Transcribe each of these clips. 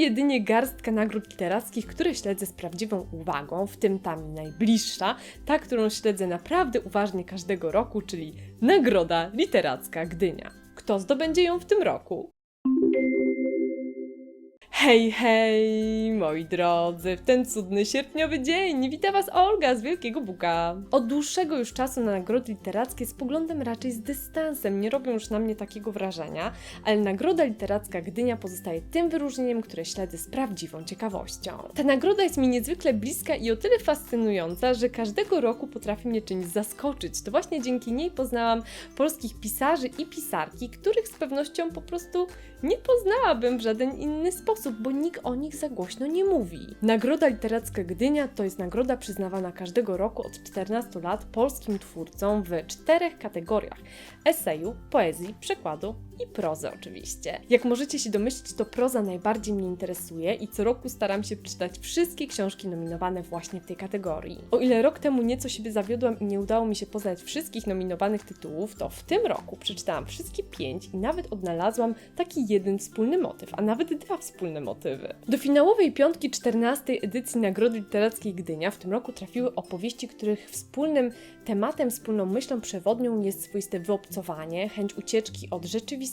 jedynie garstka nagród literackich, które śledzę z prawdziwą uwagą, w tym ta mi najbliższa, ta, którą śledzę naprawdę uważnie każdego roku, czyli Nagroda Literacka Gdynia. Kto zdobędzie ją w tym roku? Hej, hej, moi drodzy, w ten cudny sierpniowy dzień wita Was Olga z Wielkiego Buka. Od dłuższego już czasu na nagrody literackie spoglądam raczej z dystansem, nie robią już na mnie takiego wrażenia, ale Nagroda Literacka Gdynia pozostaje tym wyróżnieniem, które śledzę z prawdziwą ciekawością. Ta nagroda jest mi niezwykle bliska i o tyle fascynująca, że każdego roku potrafi mnie czymś zaskoczyć. To właśnie dzięki niej poznałam polskich pisarzy i pisarki, których z pewnością po prostu nie poznałabym w żaden inny sposób, bo nikt o nich za głośno nie mówi. Nagroda Literacka Gdynia to jest nagroda przyznawana każdego roku od 14 lat polskim twórcom w czterech kategoriach: eseju, poezji, przekładu i prozy oczywiście. Jak możecie się domyślić, to proza najbardziej mnie interesuje i co roku staram się przeczytać wszystkie książki nominowane właśnie w tej kategorii. O ile rok temu nieco siebie zawiodłam i nie udało mi się poznać wszystkich nominowanych tytułów, to w tym roku przeczytałam wszystkie pięć i nawet odnalazłam taki jeden wspólny motyw, a nawet dwa wspólne motywy. Do finałowej piątki 14 edycji Nagrody Literackiej Gdynia w tym roku trafiły opowieści, których wspólnym tematem, wspólną myślą przewodnią jest swoiste wyobcowanie, chęć ucieczki od rzeczywistości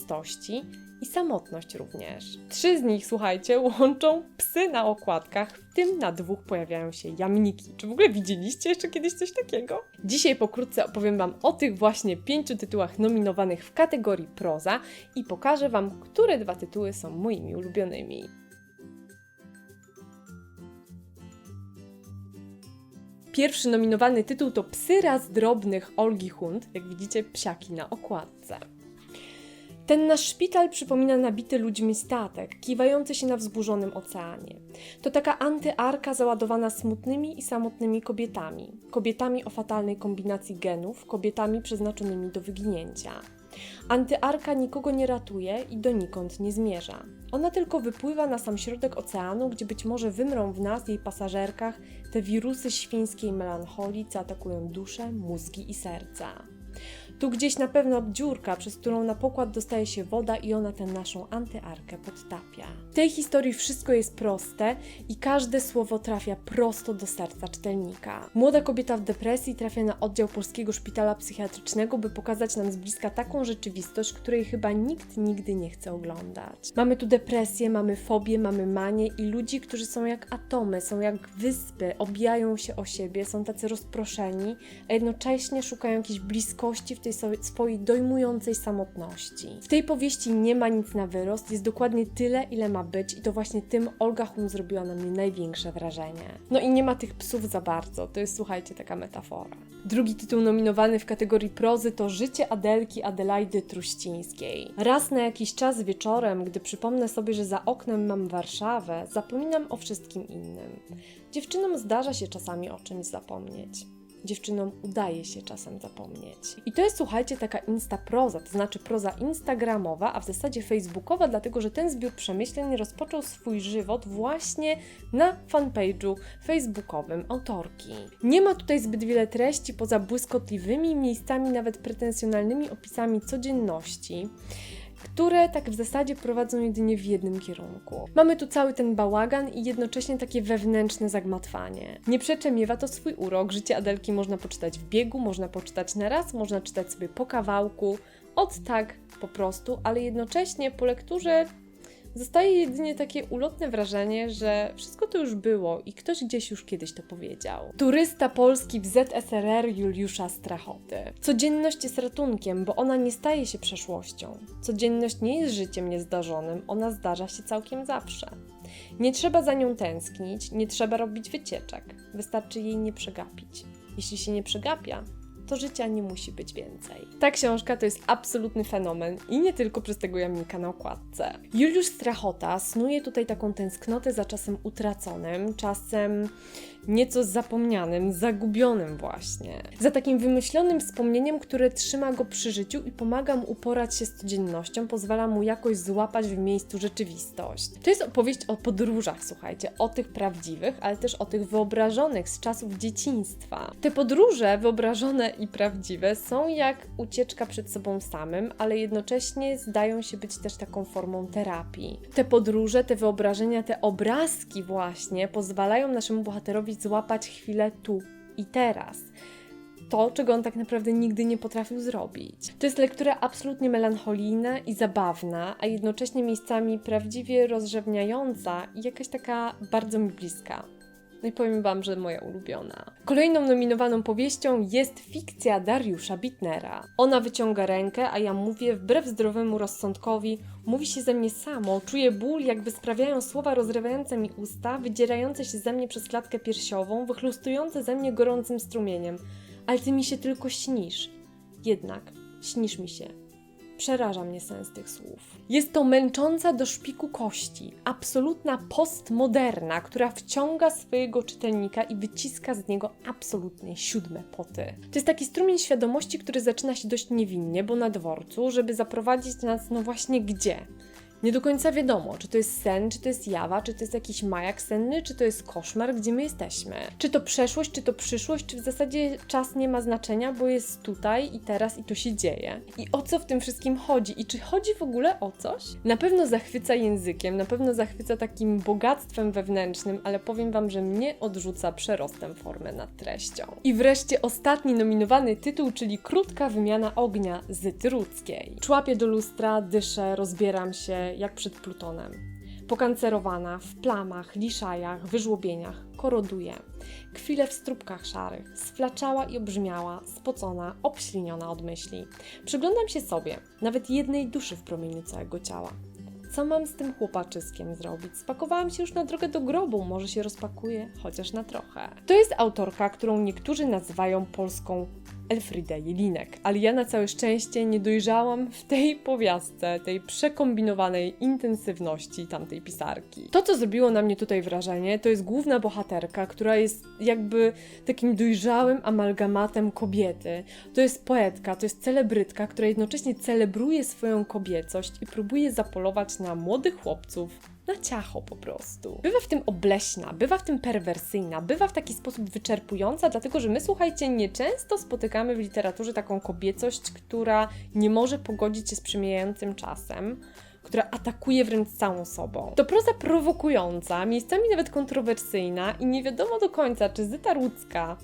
i samotność również. Trzy z nich, słuchajcie, łączą psy na okładkach, w tym na dwóch pojawiają się jamniki. Czy w ogóle widzieliście jeszcze kiedyś coś takiego? Dzisiaj pokrótce opowiem Wam o tych właśnie pięciu tytułach nominowanych w kategorii proza i pokażę Wam, które dwa tytuły są moimi ulubionymi. Pierwszy nominowany tytuł to Psy raz drobnych Olgi Hund, jak widzicie psiaki na okładce. Ten nasz szpital przypomina nabity ludźmi statek, kiwający się na wzburzonym oceanie. To taka antyarka załadowana smutnymi i samotnymi kobietami. Kobietami o fatalnej kombinacji genów, kobietami przeznaczonymi do wyginięcia. Antyarka nikogo nie ratuje i donikąd nie zmierza. Ona tylko wypływa na sam środek oceanu, gdzie być może wymrą w nas, jej pasażerkach, te wirusy świńskiej melancholii, co atakują duszę, mózgi i serca. Tu gdzieś na pewno dziurka, przez którą na pokład dostaje się woda i ona tę naszą antyarkę podtapia. W tej historii wszystko jest proste i każde słowo trafia prosto do serca czytelnika. Młoda kobieta w depresji trafia na oddział Polskiego Szpitala Psychiatrycznego, by pokazać nam z bliska taką rzeczywistość, której chyba nikt nigdy nie chce oglądać. Mamy tu depresję, mamy fobię, mamy manię i ludzi, którzy są jak atomy, są jak wyspy, obijają się o siebie, są tacy rozproszeni, a jednocześnie szukają jakiejś bliskości w tej swojej- dojmującej samotności. W tej powieści nie ma nic na wyrost, jest dokładnie tyle, ile ma być i to właśnie tym Olga Hun zrobiła na mnie największe wrażenie. No i nie ma tych psów za bardzo, to jest słuchajcie taka metafora. Drugi tytuł nominowany w kategorii prozy to Życie Adelki Adelaidy Truścińskiej. Raz na jakiś czas wieczorem, gdy przypomnę sobie, że za oknem mam Warszawę, zapominam o wszystkim innym. Dziewczynom zdarza się czasami o czymś zapomnieć dziewczynom udaje się czasem zapomnieć. I to jest, słuchajcie, taka instaproza, to znaczy proza instagramowa, a w zasadzie facebookowa, dlatego że ten zbiór przemyśleń rozpoczął swój żywot właśnie na fanpage'u facebookowym autorki. Nie ma tutaj zbyt wiele treści poza błyskotliwymi, miejscami nawet pretensjonalnymi opisami codzienności które tak w zasadzie prowadzą jedynie w jednym kierunku. Mamy tu cały ten bałagan i jednocześnie takie wewnętrzne zagmatwanie. Nie przeczę miewa to swój urok, życie Adelki można poczytać w biegu, można poczytać na raz, można czytać sobie po kawałku, od tak po prostu, ale jednocześnie po lekturze Zostaje jedynie takie ulotne wrażenie, że wszystko to już było i ktoś gdzieś już kiedyś to powiedział. Turysta polski w ZSRR Juliusza Strachoty. Codzienność jest ratunkiem, bo ona nie staje się przeszłością. Codzienność nie jest życiem niezdarzonym, ona zdarza się całkiem zawsze. Nie trzeba za nią tęsknić, nie trzeba robić wycieczek, wystarczy jej nie przegapić. Jeśli się nie przegapia, to życia nie musi być więcej. Ta książka to jest absolutny fenomen i nie tylko przez tego jamnika na okładce. Juliusz Strachota snuje tutaj taką tęsknotę za czasem utraconym, czasem nieco zapomnianym, zagubionym właśnie. Za takim wymyślonym wspomnieniem, które trzyma go przy życiu i pomaga mu uporać się z codziennością, pozwala mu jakoś złapać w miejscu rzeczywistość. To jest opowieść o podróżach, słuchajcie, o tych prawdziwych, ale też o tych wyobrażonych z czasów dzieciństwa. Te podróże, wyobrażone i prawdziwe, są jak ucieczka przed sobą samym, ale jednocześnie zdają się być też taką formą terapii. Te podróże, te wyobrażenia, te obrazki właśnie pozwalają naszemu bohaterowi złapać chwilę tu i teraz. To, czego on tak naprawdę nigdy nie potrafił zrobić. To jest lektura absolutnie melancholijna i zabawna, a jednocześnie miejscami prawdziwie rozrzewniająca i jakaś taka bardzo mi bliska. No i powiem Wam, że moja ulubiona. Kolejną nominowaną powieścią jest fikcja Dariusza Bitnera. Ona wyciąga rękę, a ja mówię wbrew zdrowemu rozsądkowi, mówi się ze mnie samo, czuję ból, jakby sprawiają słowa rozrywające mi usta, wydzierające się ze mnie przez klatkę piersiową, wychlustujące ze mnie gorącym strumieniem. Ale Ty mi się tylko śnisz. Jednak, śnisz mi się. Przeraża mnie sens tych słów. Jest to męcząca do szpiku kości, absolutna postmoderna, która wciąga swojego czytelnika i wyciska z niego absolutnie siódme poty. To jest taki strumień świadomości, który zaczyna się dość niewinnie, bo na dworcu, żeby zaprowadzić nas no właśnie gdzie? Nie do końca wiadomo, czy to jest sen, czy to jest jawa, czy to jest jakiś majak senny, czy to jest koszmar, gdzie my jesteśmy. Czy to przeszłość, czy to przyszłość, czy w zasadzie czas nie ma znaczenia, bo jest tutaj i teraz i to się dzieje. I o co w tym wszystkim chodzi? I czy chodzi w ogóle o coś? Na pewno zachwyca językiem, na pewno zachwyca takim bogactwem wewnętrznym, ale powiem Wam, że mnie odrzuca przerostem formy nad treścią. I wreszcie ostatni nominowany tytuł, czyli Krótka wymiana ognia z Tyruckiej. Człapię do lustra, dyszę, rozbieram się jak przed Plutonem. Pokancerowana, w plamach, liszajach, wyżłobieniach, koroduje. Chwilę w stróbkach szarych, sflaczała i obrzmiała, spocona, obśliniona od myśli. Przyglądam się sobie, nawet jednej duszy w promieniu całego ciała. Co mam z tym chłopaczyskiem zrobić? Spakowałam się już na drogę do grobu, może się rozpakuję, chociaż na trochę. To jest autorka, którą niektórzy nazywają polską Elfridę Jelinek, ale ja na całe szczęście nie dojrzałam w tej powiastce, tej przekombinowanej intensywności tamtej pisarki. To, co zrobiło na mnie tutaj wrażenie, to jest główna bohaterka, która jest jakby takim dojrzałym amalgamatem kobiety. To jest poetka, to jest celebrytka, która jednocześnie celebruje swoją kobiecość i próbuje zapolować na młodych chłopców, na ciacho po prostu. Bywa w tym obleśna, bywa w tym perwersyjna, bywa w taki sposób wyczerpująca, dlatego że my, słuchajcie, nieczęsto spotykamy w literaturze taką kobiecość, która nie może pogodzić się z przemijającym czasem która atakuje wręcz całą sobą. To proza prowokująca, miejscami nawet kontrowersyjna i nie wiadomo do końca, czy Zyta Rudzka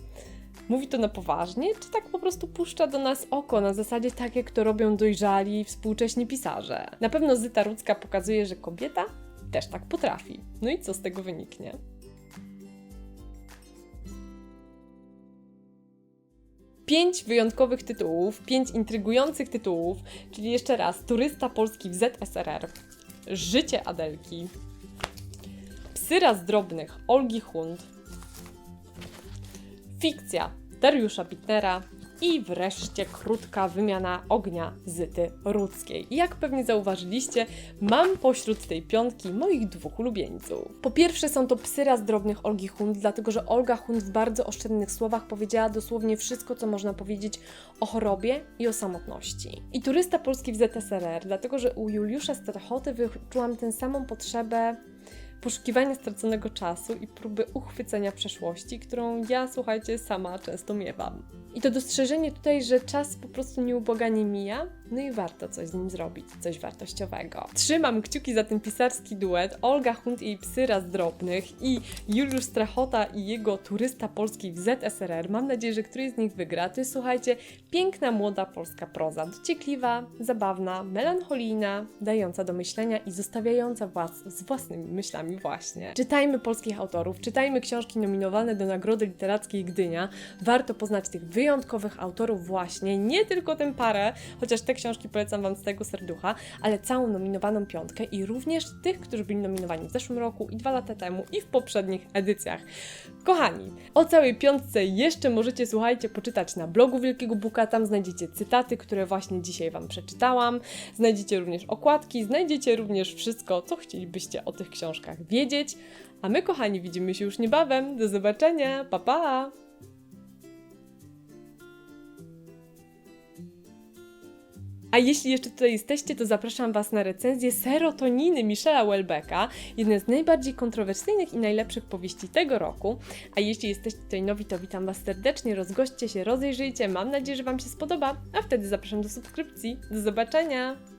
mówi to na poważnie, czy tak po prostu puszcza do nas oko na zasadzie tak, jak to robią dojrzali współcześni pisarze. Na pewno Zyta Rudzka pokazuje, że kobieta też tak potrafi. No i co z tego wyniknie? Pięć wyjątkowych tytułów, pięć intrygujących tytułów, czyli jeszcze raz Turysta Polski w ZSRR, Życie Adelki, Psy raz drobnych Olgi Hund, Fikcja Dariusza Bitnera i wreszcie krótka wymiana ognia Zyty Rudzkiej. Jak pewnie zauważyliście, mam pośród tej piątki moich dwóch ulubieńców. Po pierwsze są to psy raz drobnych Olgi Hund, dlatego że Olga Hund w bardzo oszczędnych słowach powiedziała dosłownie wszystko, co można powiedzieć o chorobie i o samotności. I turysta polski w ZSRR, dlatego że u Juliusza Strachoty wyczułam tę samą potrzebę poszukiwania straconego czasu i próby uchwycenia przeszłości, którą ja, słuchajcie, sama często miewam. I to dostrzeżenie tutaj, że czas po prostu nieubłaganie mija, no i warto coś z nim zrobić, coś wartościowego. Trzymam kciuki za ten pisarski duet Olga Hunt i jej psy raz drobnych i Juliusz Strachota i jego turysta polski w ZSRR. Mam nadzieję, że któryś z nich wygra. To jest, słuchajcie, piękna, młoda polska proza. Dociekliwa, zabawna, melancholijna, dająca do myślenia i zostawiająca was z własnymi myślami właśnie. Czytajmy polskich autorów, czytajmy książki nominowane do Nagrody Literackiej Gdynia. Warto poznać tych wyjątkowych autorów właśnie, nie tylko tę parę, chociaż te książki polecam Wam z tego serducha, ale całą nominowaną piątkę i również tych, którzy byli nominowani w zeszłym roku i dwa lata temu i w poprzednich edycjach. Kochani, o całej piątce jeszcze możecie, słuchajcie, poczytać na blogu Wielkiego Buka, tam znajdziecie cytaty, które właśnie dzisiaj Wam przeczytałam, znajdziecie również okładki, znajdziecie również wszystko, co chcielibyście o tych książkach wiedzieć, a my, kochani, widzimy się już niebawem. Do zobaczenia, pa pa! A jeśli jeszcze tutaj jesteście, to zapraszam Was na recenzję Serotoniny Michela Welbecka, jedne z najbardziej kontrowersyjnych i najlepszych powieści tego roku. A jeśli jesteście tutaj nowi, to witam Was serdecznie, rozgośćcie się, rozejrzyjcie, mam nadzieję, że Wam się spodoba, a wtedy zapraszam do subskrypcji. Do zobaczenia!